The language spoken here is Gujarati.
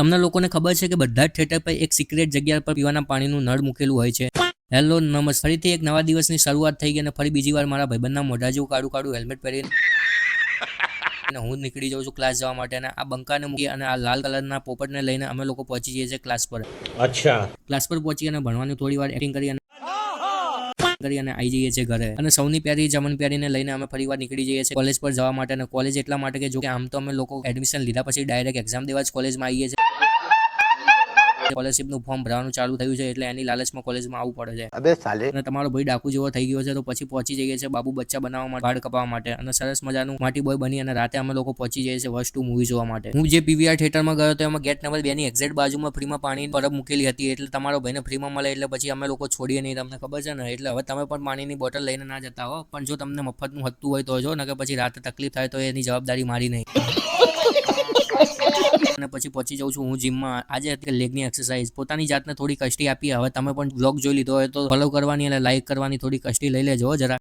તમને લોકોને ખબર છે કે બધા જ થિયેટર પર એક સિક્રેટ જગ્યા પર પીવાના પાણીનું નળ મૂકેલું હોય છે. હેલો નમસ્તે. ફરીથી એક નવા દિવસની શરૂઆત થઈ ગઈ અને ફરી બીજી વાર મારા ભાઈબંધના મોઢા જેવું કાઢું કાઢું હેલ્મેટ પહેરીને અને હું નીકળી જાઉં છું ક્લાસ જવા માટે અને આ બંકાને મૂકી અને આ લાલ કલરના પોપટને લઈને અમે લોકો પહોંચી જઈએ છીએ ક્લાસ પર. અચ્છા. ક્લાસ પર પહોંચી અને ભણવાની થોડી વાર એક્ટિંગ કરી અને કરી અને આવી જઈએ છીએ ઘરે. અને સૌની પ્યારી જમન પ્યારીને લઈને અમે ફરીવાર નીકળી જઈએ છીએ કોલેજ પર જવા માટે અને કોલેજ એટલા માટે કે જો કે આમ તો અમે લોકો એડમિશન લીધા પછી ડાયરેક્ટ એક્ઝામ દેવા જ કોલેજમાં આવીએ છીએ. સ્કોલરશિપનું ફોર્મ ભરવાનું ચાલુ થયું છે એટલે એની લાલચમાં કોલેજમાં આવવું પડે છે. અબે સાલે. અને તમારો ભાઈ ડાકુ જેવો થઈ ગયો છે તો પછી પહોંચી જઈએ છે બાબુ બચ્ચા બનાવવા માટે વાળ કપાવવા માટે અને સરસ મજાનું માટી બોય બની અને રાતે અમે લોકો પહોંચી જઈએ છીએ વસ્તુ મૂવી જોવા માટે. હું જે પીવીઆર થિયેટરમાં ગયો હતો એમાં ગેટ નંબર બેની એક્ઝેક્ટ બાજુમાં ફ્રીમાં પાણી પરબ મૂકેલી હતી એટલે તમારો ભાઈને ફ્રીમાં મળે એટલે પછી અમે લોકો છોડીએ નહીં તમને ખબર છે ને? એટલે હવે તમે પણ પાણીની બોટલ લઈને ના જતા હો. પણ જો તમને મફતનું હતું હોય તો જો ને કે પછી રાતે તકલીફ થાય તો એની જવાબદારી મારી નહીં. અને પછી પહોંચી જાઉં છું હું જીમમાં આજે લેગની એક્સરસાઇઝ પોતાની જાતને થોડી કષ્ટી આપી. હવે તમે પણ બ્લોગ જોઈ લીધો હોય તો ફોલો કરવાની અને લાઇક કરવાની થોડી કષ્ટી લઈ લેજો જરા.